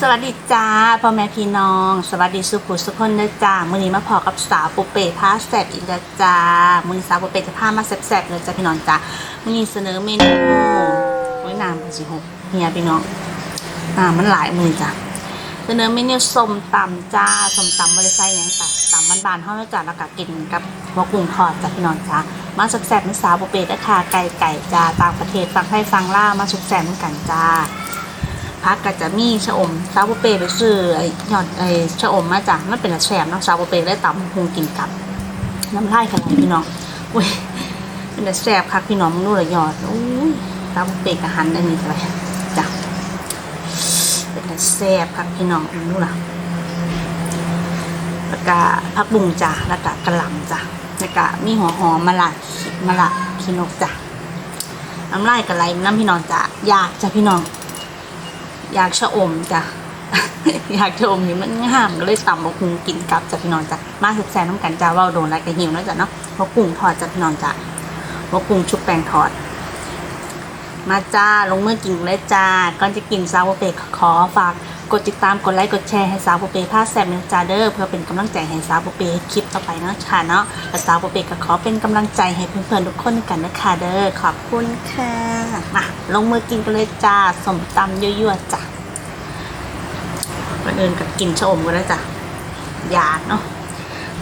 สวัสดีจ้าพ่อแม่พี่น้อง สวัสดีสุขุสุขคนนะจ้ามื้อนี้มาพอกับสาวปุเป้พาแซ่บอีกแล้วจ้ามื้อนี้สาวปุเป้จะพามาแซ่บๆเลยจ้าพี่น้องจ้ามื้อนี้เสนอเมนูโอ้ยน้ำสิหกเฮียพี่น้องอ่ามันหลายมือจ้าเสนอเมนูส้มตำจ้าส้มตำบริไซหยังจ้ะตำบานๆเฮาแล้วจ้าแล้วก็กินกับหัวกุ้งทอดจ้าพี่น้องจ้ามาแซ่บๆในสาวปุเป้ราคาไก่ไก่จ้าต่างประเทศฟังไทยฟังล่าวมาสุกแซ่บเหมือนกันจ้า พักก็จะมีชะอมซาวโปเปไปซื้อไอ้ยอดไอ้ชะอมมาจากมันเป็นแฉมเนาะซาวโปเปได้ตำพุงกินกับน้ำลายขนาดพี่น้องอุ้ยเป็นแต่แซ่บคักพี่น้องมึงดูเลยยอดอุ้ยซาวโปเปกับหันอันนี้อะไรจ้ะเป็นแต่แซ่บคักพี่น้องมึงดูล่ะแล้วก็ผักบุ้งจ้ะแล้วก็กระหล่ำจ้ะแล้วก็มีหัวหอมมะละมะละขี้นกจ้ะน้ำลายกระไรน้ำพี่น้องจ้ะยากจ้ะพี่น้อง อยากชะอมจ้ะอยากชะอมนี่มันงามก็เลยตำบะคุงกินกับจากพี่น้องจ้ะมาสุดแสนน้ำกันจ้าว่าโดนอะไรก็หิวนะจ้ะเนาะบะกุ้งทอดจากพี่น้องจ้ะบะกุ้งชุบแป้งทอด มาจ้าลงมือกินเลยจ้าก่อนจะกินซาวเปกขอฝากกดติดตามกดไลค์กดแชร์ให้สาวโปเปพาแซมเนจ้าเด้อเพื่อเป็นกำลังใจให้สาวโปเปคลิปต่อไปเนาะค่ะเนาะและสาวปเปก็ขอเป็นกำลังใจให้เพื่อนๆทุกคนกันนะคะเด้อขอบคุณค่ะมาลงมือกินกันเลยจ้าสมตำยั่วๆจ้ะมันเดินกับกินชะอมกันแล้วจ้ะหยาดเนาะ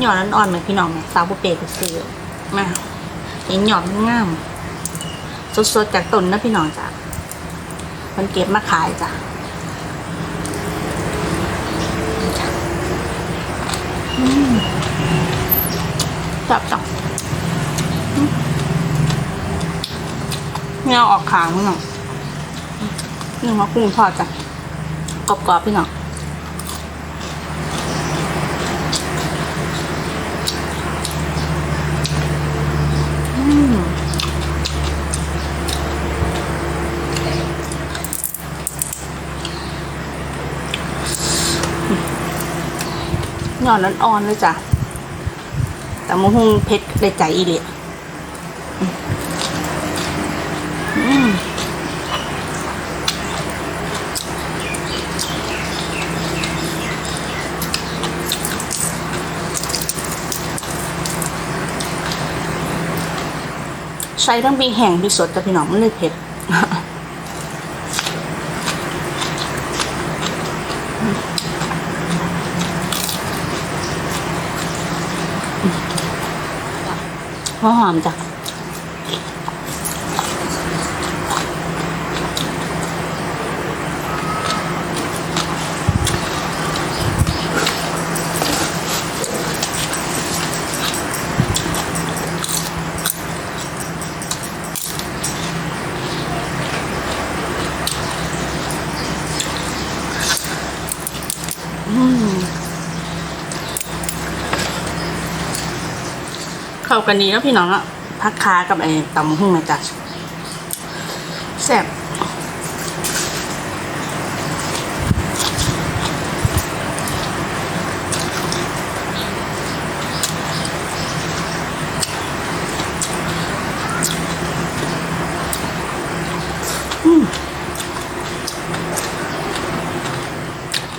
หยอดนั้นอ่อนเหมือนพี่น้องเนี่ยสาวบุเป้ก็ซื้อมาเห็นหยอดมันงาม สดๆจากต้นนะพี่น้องจ้ะมันเก็บมาขายจ้ะจับจับเนี่ยอออกขางพี่น้องนี่มากุ้งทอดจ้ะกรอบๆพี่น้องอืมหย่ อนนั้นอ่อนเลยจ้ะแต่มะฮุงเผ็ดได้ใจอีเลยอืมใช้ทั้งปีแห้งปีสดแต่พี่น้องมันเลยเผ็ด หอมจ้ะ เข้ากันดีแล้วพี่น้องอะพักคากับไอ้ตำหุ่งนะจ๊ะแซ่บ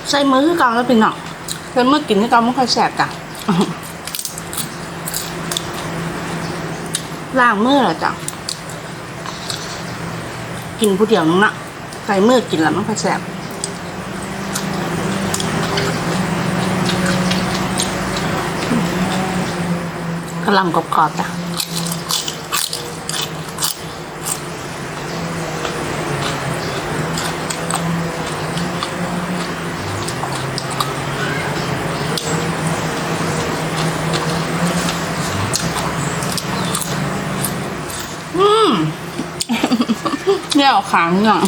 ใส่มือคือเก่าแล้วพี่น้องใส่มือกินคือเก่าไม่ค่อยแซ่บจ้ะ ล้างมือเหรอจ้ะกินผู้เดียวนึงนะใส่มือกินแล้วมันค่อยแสบกำลังกรอบๆจ้ะ เนี่ยเอาขางเนาะ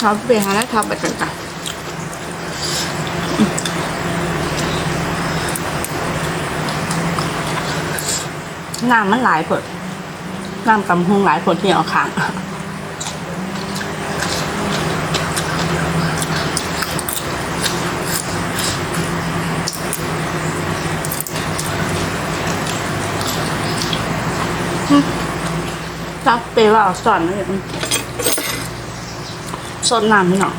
ทับเปลี่ยนแล้วทับไปกันกันน้ำมันหลายผลน้ำตำหงหลายผลที่เอาขัง จับไปว่าเอาสอนเลยสดน้ำพี่น้อง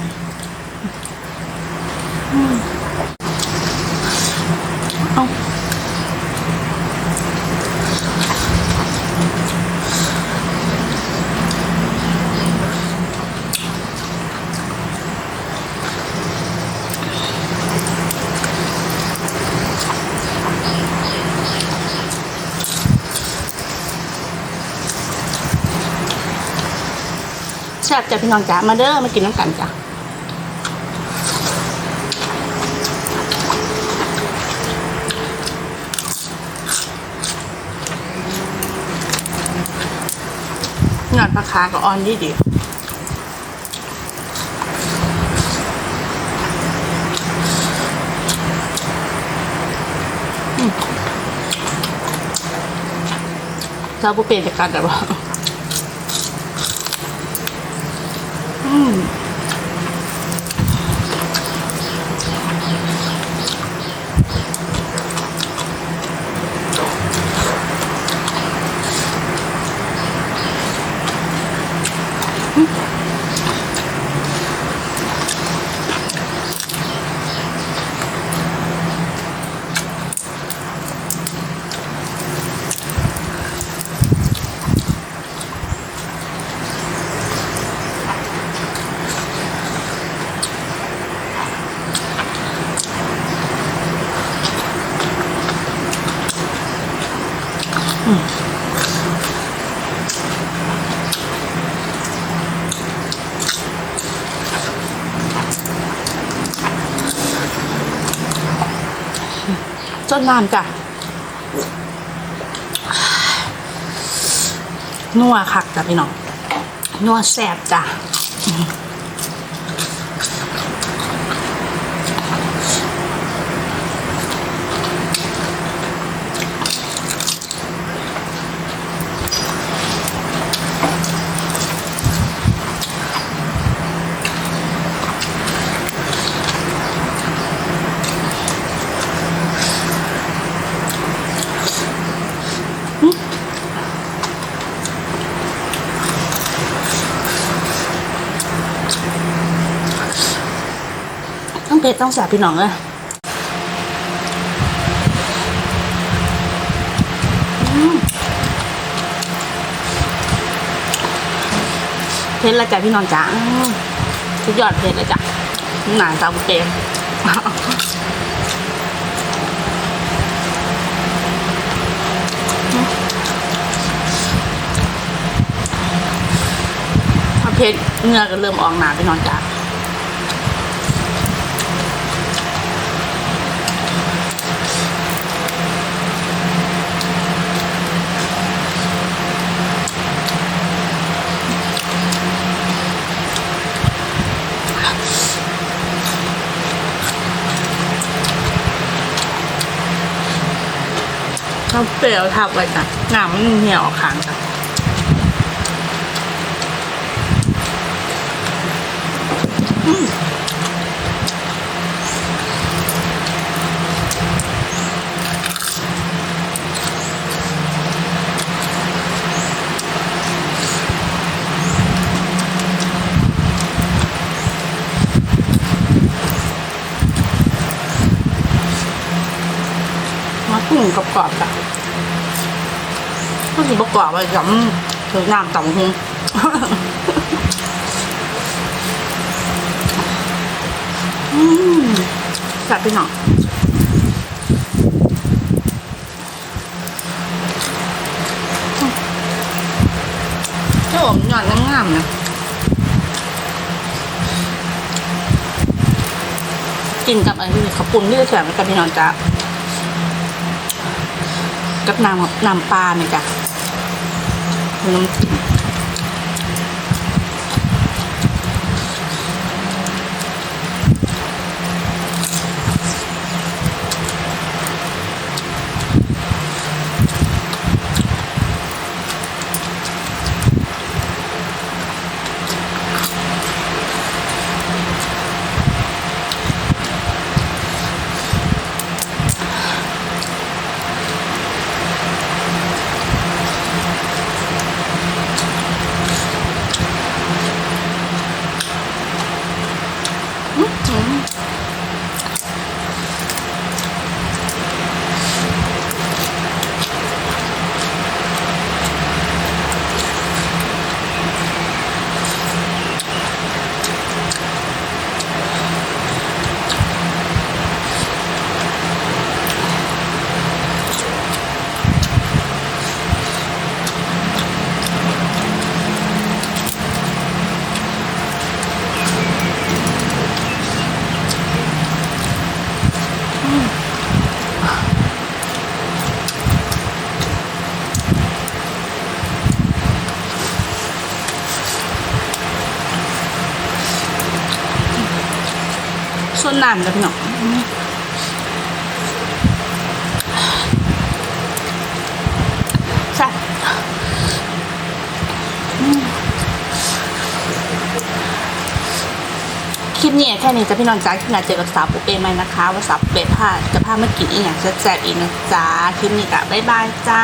บจ้ะพี่น้องจ๋ามาเด้อมากินน้ำกันจ้ะงานปลาคาก็ออนดีดีเจ้าผู้เป็นจากการแต่ว่า อื จนน้ำจ้ะนัวคักจ้ะพี่น้องนัวแสบจ้ะ เผ็ดต้องแสบพี่น้องเลยอืมเผ็ดละจ้ะพี่น้องจ๋าอืมสุดยอดเผ็ดลยจ้ะหนาซาบุเตะถ้าเผ็ดเนื้อก็เริ่มออกหนาพี่น้องจ๋า ข้าเปรี้ยวทับไว้จ้ะหน้ำมันเหี่ยวข้างจ้ะอืมมากุ้งกรอบๆจ้ะ ก็ คือประกอบไปกับถือน้ำต่ำหงอืมแซ่บไปหน่อยเจ้าผมหยอดงามๆนะกินกับอะไรที่เขาวปุ่นนี่ก็แซ่บเหมือนกันพี่น้องจ้ากับน้ำน้ำปลาเนี่ยจ้ะ Welcome. นน้ำจ้ะพี่น้องใช่คลิปนี้แค่นี้จะพี่น้องจ้าคลิปหน้าเจอกับสาวปุ๊เป้ไหมนะคะว่าสาวปุ๊เป้าจะพาเมากินอีกอย่างแซ่บๆอีกนะจ๊ะคลิปนี้ก็บ๊ายบายจ้า